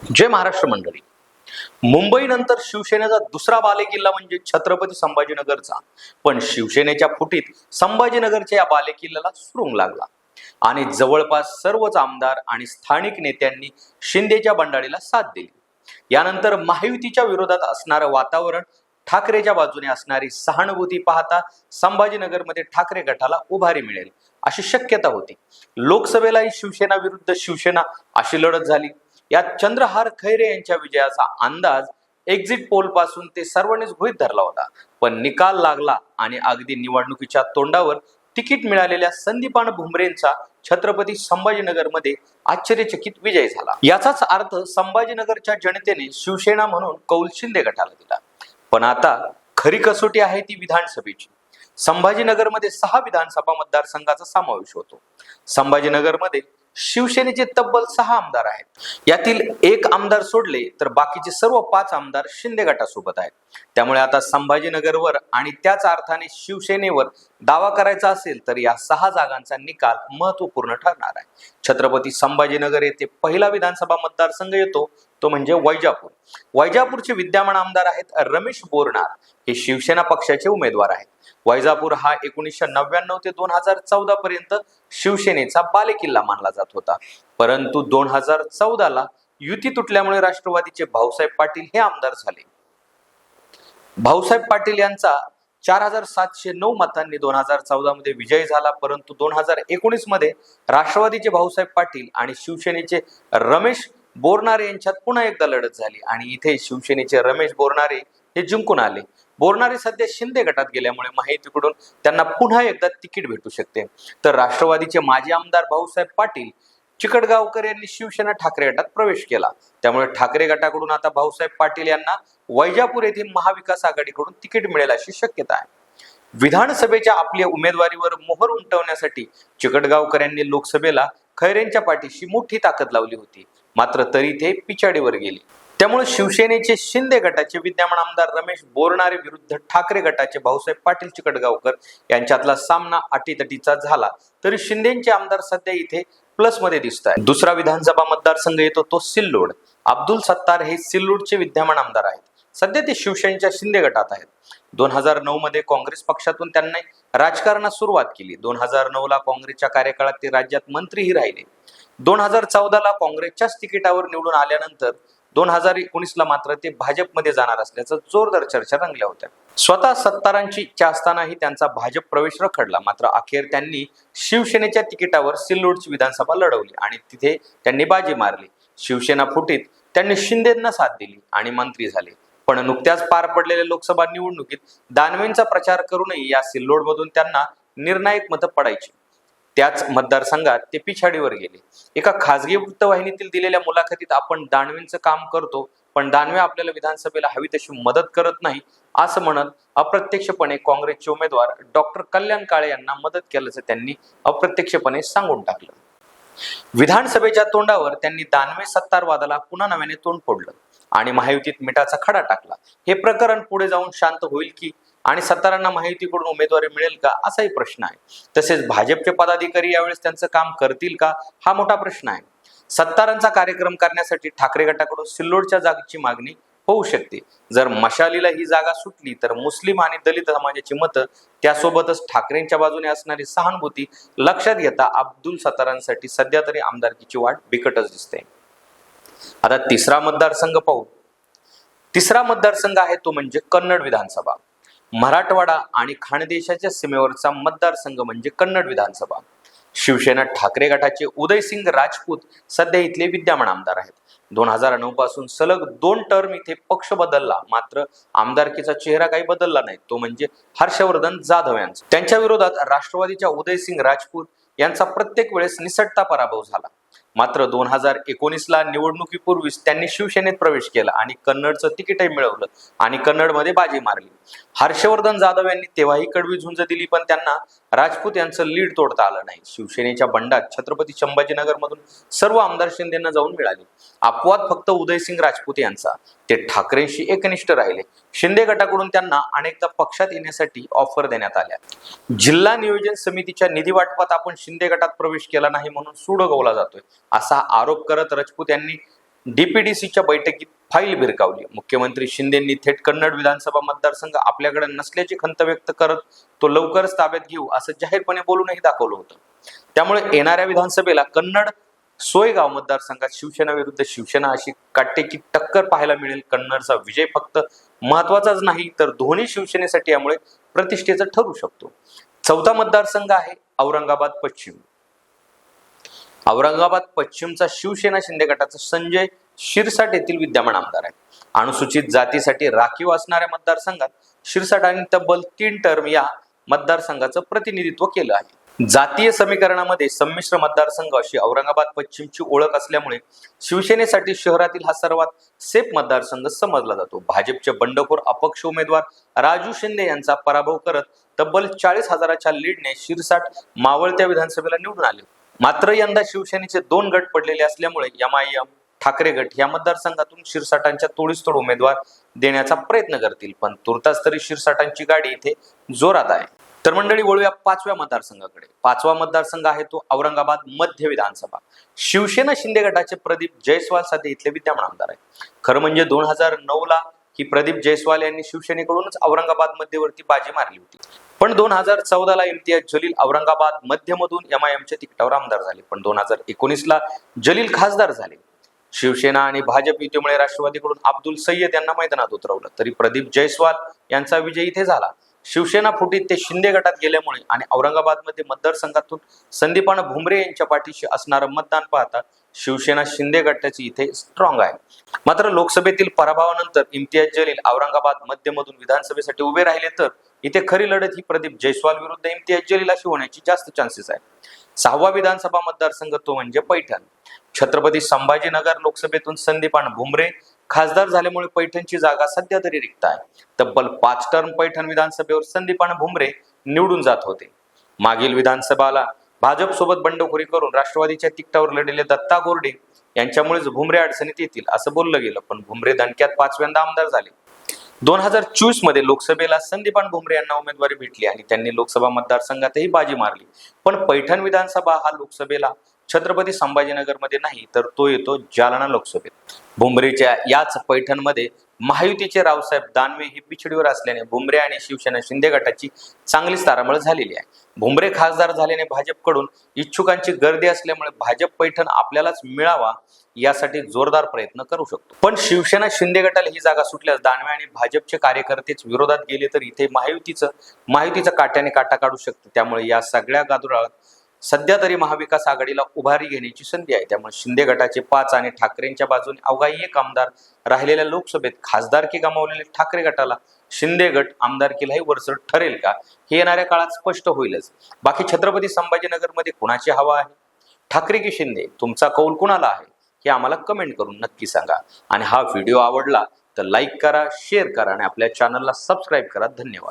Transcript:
जय महाराष्ट्र मंडळी. मुंबईनंतर शिवसेनेचा दुसरा बालेकिल्ला म्हणजे छत्रपती संभाजीनगरचा. पण शिवसेनेच्या फुटीत संभाजीनगरच्या या बालेकिल्ल्याला सुरुंग लागला. आणि जवळपास सर्वच आमदार आणि स्थानिक नेत्यांनी शिंदेच्या बंडाळीला साथ दिली. यानंतर महायुतीच्या विरोधात असणारं वातावरण ठाकरेच्या बाजूने असणारी सहानुभूती पाहता संभाजीनगरमध्ये ठाकरे गटाला उभारी मिळेल अशी शक्यता होती. लोकसभेलाही शिवसेना विरुद्ध शिवसेना अशी लढत झाली. यात चंद्रहार खैरे यांच्या विजयाचा अंदाज एक्झिट पोलपासून ते सर्वांनीच गृहित धरला होता. पण निकाल लागला आणि अगदी निवडणुकीच्या तोंडावर तिकीट मिळालेल्या संदीपान भुमरेंचा छत्रपती संभाजीनगरमध्ये आश्चर्यचकित विजय झाला. याचाच अर्थ संभाजीनगरच्या जनतेने शिवसेना म्हणून कौल शिंदे गटाला दिला. पण आता खरी कसोटी आहे ती विधानसभेची. संभाजीनगरमध्ये सहा विधानसभा मतदारसंघाचा समावेश होतो. संभाजीनगरमध्ये शिवसेनेचे तब्बल सहा आमदार आहेत. यातील एक आमदार सोडले तर बाकीचे सर्व पाच आमदार शिंदे गटासोबत आहेत. त्यामुळे आता संभाजीनगरवर आणि त्याच अर्थाने शिवसेनेवर दावा करायचा असेल तर या सहा जागांचा निकाल महत्त्वपूर्ण ठरणार आहे. छत्रपती संभाजीनगर येथे पहिला विधानसभा मतदारसंघ येतो तो म्हणजे वैजापूर. वैजापूरचे विद्यमान आमदार आहेत रमेश बोरणार हे शिवसेना पक्षाचे उमेदवार आहेत. वैजापूर हा एकोणीसशे नव्याण्णव ते दोन हजार चौदा पर्यंत शिवसेनेचा बालेकिल्ला मानला जात होता. परंतु दोन हजार चौदाला युती तुटल्यामुळे राष्ट्रवादीचे भाऊसाहेब पाटील हे आमदार झाले. भाऊसाहेब पाटील यांचा चार हजार सातशे नऊ मतांनी दोन हजार चौदा मध्ये विजय झाला. परंतु दोन हजार एकोणीसमध्ये राष्ट्रवादीचे भाऊसाहेब पाटील आणि शिवसेनेचे रमेश बोरणारे यांच्यात पुन्हा एकदा लढत झाली आणि इथे शिवसेनेचे रमेश बोरणारे हे जिंकून आले. बोरणारे सध्या शिंदे गटात गेल्यामुळे माहितीकडून त्यांना पुन्हा एकदा तिकीट भेटू शकते. तर राष्ट्रवादीचे माजी आमदार भाऊसाहेब पाटील चिकटगावकर यांनी शिवसेना ठाकरे गटात प्रवेश केला. त्यामुळे ठाकरे गटाकडून आता भाऊसाहेब पाटील यांना वैजापूर येथील महाविकास आघाडीकडून तिकीट मिळेल अशी शक्यता आहे. विधानसभेच्या आपल्या उमेदवारीवर मोहर उमटवण्यासाठी चिकटगावकर यांनी लोकसभेला खैरेंच्या पाठीशी मोठी ताकद लावली होती. मात्र तरी ते पिछाडीवर गेले. त्यामुळे शिवसेनेचे शिंदे गटाचे विद्यमान आमदार रमेश बोरणारे विरुद्ध ठाकरे गटाचे भाऊसाहेब पाटील चिकटगावकर यांच्यातला सामना अटीतटीचा झाला. तरी शिंदेचे आमदार सध्या इथे प्लसमध्ये दिसत आहे दुसरा विधानसभा मतदारसंघ येतो तो सिल्लोड. अब्दुल सत्तार हे सिल्लोडचे विद्यमान आमदार आहेत. सध्या ते शिवसेनेच्या शिंदे गटात आहेत. दोन हजार नऊ मध्ये काँग्रेस पक्षातून त्यांनी राजकारणात सुरुवात केली. दोन हजार नऊ ला काँग्रेसच्या कार्यकाळात ते राज्यात मंत्रीही राहिले. दोन हजार चौदाला काँग्रेसच्याच तिकिटावर निवडून आल्यानंतर दोन हजार एकोणीसला मात्र ते भाजपमध्ये जाणार असल्याचं जोरदार चर्चा रंगल्या होत्या. स्वतः सत्तारांची इच्छा असतानाही त्यांचा भाजप प्रवेश रखडला. मात्र अखेर त्यांनी शिवसेनेच्या तिकिटावर सिल्लोडची विधानसभा लढवली आणि तिथे त्यांनी बाजी मारली. शिवसेना फुटीत त्यांनी शिंदेंना साथ दिली आणि मंत्री झाले. पण नुकत्याच पार पडलेल्या लोकसभा निवडणुकीत दानवेंचा प्रचार करूनही या सिल्लोडमधून त्यांना निर्णायक मतं पडायची. त्याच मतदारसंघात ते पिछाडीवर गेले. एका खासगी वृत्तवाहिनीतील दिलेल्या मुलाखतीत आपण दानवेंचं काम करतो पण दानवे आपल्याला विधानसभेला हवी तशी मदत करत नाही असं म्हणत अप्रत्यक्षपणे काँग्रेसचे उमेदवार डॉक्टर कल्याण काळे यांना मदत केल्याचं त्यांनी अप्रत्यक्षपणे सांगून टाकलं. विधानसभेच्या तोंडावर त्यांनी दानवे सत्तारवादाला पुन्हा नव्याने तोंड फोडलं. आणि महायुतीत मिठाचा खडा टाकला. हे प्रकरण पुढे जाऊन शांत होईल की आणि सत्तारांना माहितीकडून उमेदवारी मिळेल का असाही प्रश्न आहे. तसेच भाजपचे पदाधिकारी यावेळेस त्यांचं काम करतील का हा मोठा प्रश्न आहे. सत्तारांचा कार्यक्रम करण्यासाठी ठाकरे गटाकडून सिल्लोडच्या जागेची मागणी होऊ शकते. जर मशालीला ही जागा सुटली तर मुस्लिम आणि दलित समाजाची मतं त्यासोबतच ठाकरेंच्या बाजूने असणारी सहानुभूती लक्षात घेता अब्दुल सत्तारांसाठी सध्या तरी आमदारकीची वाट बिकटच दिसते. आता तिसरा मतदारसंघ पाहू. तिसरा मतदारसंघ आहे तो म्हणजे कन्नड विधानसभा. मराठवाडा आणि खानदेशाच्या सीमेवरचा मतदारसंघ म्हणजे कन्नड विधानसभा. शिवसेना ठाकरे गटाचे उदयसिंग राजपूत सध्या इथले विद्यमान आमदार आहेत. दोन हजार नऊ पासून सलग दोन टर्म इथे पक्ष बदलला. मात्र आमदारकीचा चेहरा काही बदलला नाही. तो म्हणजे हर्षवर्धन जाधव यांचा. त्यांच्या विरोधात राष्ट्रवादीच्या उदयसिंग राजपूत यांचा प्रत्येक वेळेस निसटता पराभव झाला. मात्र दोन हजार एकोणीसला निवडणुकीपूर्वीच त्यांनी शिवसेनेत प्रवेश केला आणि कन्नडचं तिकीटही मिळवलं आणि कन्नडमध्ये बाजी मारली. हर्षवर्धन जाधव यांनी तेव्हाही कडवी झुंज दिली पण त्यांना राजपूत यांचं लीड तोडता आलं नाही. शिवसेनेच्या बंडात छत्रपती संभाजीनगरमधून सर्व आमदार शिंदेना जाऊन मिळाले. अपवाद फक्त उदयसिंग राजपूत यांचा. ते ठाकरेंशी एकनिष्ठ राहिले. शिंदे गटाकडून त्यांना अनेकदा पक्षात येण्यासाठी ऑफर देण्यात आल्या. जिल्हा नियोजन समितीच्या निधी वाटपात आपण शिंदे गटात प्रवेश केला नाही म्हणून सूड गवला जातोय. असा आरोप करत राजपूत यांनी डीपीडीसीच्या बैठकीत फाईल भिरकावली मुख्यमंत्री शिंदेंनी थेट कन्नड विधानसभा मतदारसंघ आपल्याकडे नसल्याची खंत व्यक्त करत तो लवकरच ताब्यात घेऊ असं जाहीरपणे बोलूनही दाखवलं होतं. त्यामुळे येणाऱ्या विधानसभेला कन्नड सोयगाव मतदारसंघात शिवसेना विरुद्ध शिवसेना अशी काटेकी टक्कर पाहायला मिळेल. कन्नडचा विजय फक्त महत्वाचाच नाही तर दोन्ही शिवसेनेसाठी यामुळे प्रतिष्ठेचा ठरू शकतो. चौथा मतदारसंघ आहे औरंगाबाद पश्चिम. औरंगाबाद पश्चिमचा शिवसेना शिंदे गटाचा संजय शिरसाट येथील विद्यमान आमदार आहे. अनुसूचित जातीसाठी राखीव असणाऱ्या मतदारसंघात शिरसाट आणि तब्बल तीन टर्म या मतदारसंघाचं प्रतिनिधित्व केलं आहे. जातीय समीकरणामध्ये संमिश्र मतदारसंघ अशी औरंगाबाद पश्चिमची ओळख असल्यामुळे शिवसेनेसाठी शहरातील हा सर्वात सेफ मतदारसंघ समजला जातो. भाजपचे बंडखोर अपक्ष उमेदवार राजू शिंदे यांचा पराभव करत तब्बल चाळीस हजाराच्या लीडने शिरसाट मावळत्या विधानसभेला निवडून आले. मात्र यंदा शिवसेनेचे दोन गट पडलेले असल्यामुळे एमआयएम ठाकरे गट या मतदारसंघातून शिरसाटांच्या तोडीसतोड उमेदवार देण्याचा प्रयत्न करतील. पण तुर्तास तरी शिरसाटांची गाडी इथे जोरात आहे. तर मंडळी वळूया पाचव्या मतदारसंघाकडे. पाचवा मतदारसंघ आहे तो औरंगाबाद मध्य विधानसभा. शिवसेना शिंदे गटाचे प्रदीप जयस्वाल साधे इथले विद्यमान आमदार आहे खरं म्हणजे दोन हजार नऊ ला ही प्रदीप जयस्वाल यांनी शिवसेनेकडूनच औरंगाबाद मध्यवर्ती बाजी मारली होती. पण दोन हजार चौदाला इम्तियाज जलील औरंगाबाद मध्यमधून एमआयएमच्या तिकटावर आमदार झाले. पण दोन हजार एकोणीस ला जलील खासदार झाले. शिवसेना आणि भाजप युतीमुळे राष्ट्रवादीकडून अब्दुल सय्यद यांना मैदानात उतरवलं. तरी प्रदीप जयस्वाल यांचा विजय इथे झाला. शिवसेना फुटीत ते शिंदे गटात गेल्यामुळे आणि औरंगाबादमध्ये मतदारसंघातून संदीपान भुमरे यांच्या पाठीशी असणारं मतदान पाहता शिवसेना शिंदे गटाची इथे स्ट्रॉंग आहे. मात्र लोकसभेतील पराभवानंतर इम्तियाज जलील औरंगाबाद मध्यमधून विधानसभेसाठी उभे राहिले तर इथे खरी लढत ही प्रदीप जयस्वाल विरुद्ध इम्तियाज जलील अशी होण्याची जास्त चान्सेस आहे सहावा विधानसभा मतदारसंघ तो म्हणजे पैठण. छत्रपती संभाजीनगर लोकसभेतून संदीपान भुमरे खासदार झाल्यामुळे पैठणची जागा सध्या तरी रिक्त आहे. तब्बल पाच टर्म पैठण विधानसभेवर संदीपान भुमरे निवडून जात होते. मागील विधानसभाला भाजपसोबत बंडखोरी करून राष्ट्रवादीच्या तिकटावर लढलेले दत्ता गोरडे यांच्यामुळेच भुमरे अडचणीत येतील असं बोललं गेलं. पण भुमरे दणक्यात पाचव्यांदा आमदार झाले. दोन हजार चोवीसमध्ये लोकसभेला संदीपान भुमरे यांना उमेदवारी भेटली आणि त्यांनी लोकसभा मतदारसंघातही बाजी मारली. पण पैठण विधानसभा हा लोकसभेला छत्रपती संभाजीनगरमध्ये नाही तर तो येतो जालना लोकसभेत. भुमरेच्या याच पैठणमध्ये महायुतीचे रावसाहेब दानवे ही पिछडीवर असल्याने भुमरे आणि शिवसेना शिंदे गटाची चांगलीच तारांबळ झालेली आहे. भुमरे खासदार झाल्याने भाजपकडून इच्छुकांची गर्दी असल्यामुळे भाजप पैठण आपल्यालाच मिळावा यासाठी जोरदार प्रयत्न करू शकतो. पण शिवसेना शिंदे गटाला ही जागा सुटल्यास दानवे आणि भाजपचे कार्यकर्तेच विरोधात गेले तर इथे महायुतीचं महायुतीचा काट्याने काटा काढू शकते. त्यामुळे या सगळ्या गादुराळात सध्या तरी महाविकास आघाडीला उभारी घेण्याची संधी आहे. त्यामुळे शिंदे गटाचे पाच आणि ठाकरेंच्या बाजूने अवघा एक आमदार राहिलेल्या लोकसभेत खासदारकी गमावलेले ठाकरे गटाला शिंदे गट आमदारकीलाही वरचढ ठरेल का? हे येणाऱ्या काळात स्पष्ट होईलच. बाकी छत्रपती संभाजीनगरमध्ये कुणाची हवा आहे? ठाकरे की शिंदे? तुमचा कौल कुणाला आहे? हे आम्हाला कमेंट करून नक्की सांगा. आणि हा व्हिडिओ आवडला तर लाईक करा शेअर करा आणि आपल्या चॅनलला सबस्क्राईब करा. धन्यवाद.